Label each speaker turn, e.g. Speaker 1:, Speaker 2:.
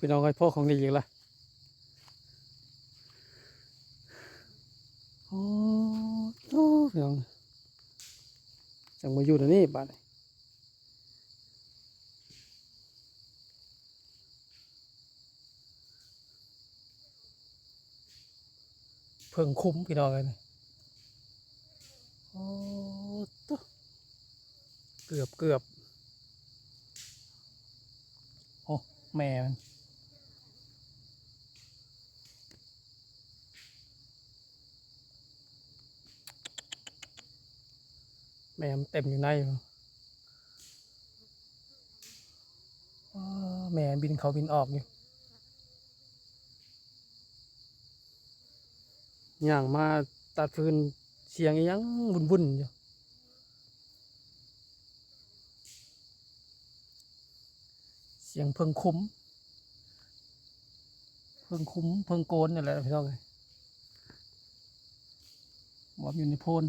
Speaker 1: พี่น้องไอ้พ่อของดีอีกละโอ้โอ้พี่น้องจังมาอยู่เดี๋ยวนี้บ้านเพิ่งคุ้มพี่น้องเลยโอ้ตุ๊เกือบเกือบโอ้แม่มัน แม่มันเต็มอยู่ในอยู่แม่บินเขาบินออกอยู่ย่างมาตัดฟืนเสียงยังบุนบุนๆอยู่เสียงเพิงคุ้ม เพิงคุ้มเพิงโกนนี่แหละพี่น้องเลยบอมอยู่ในโพน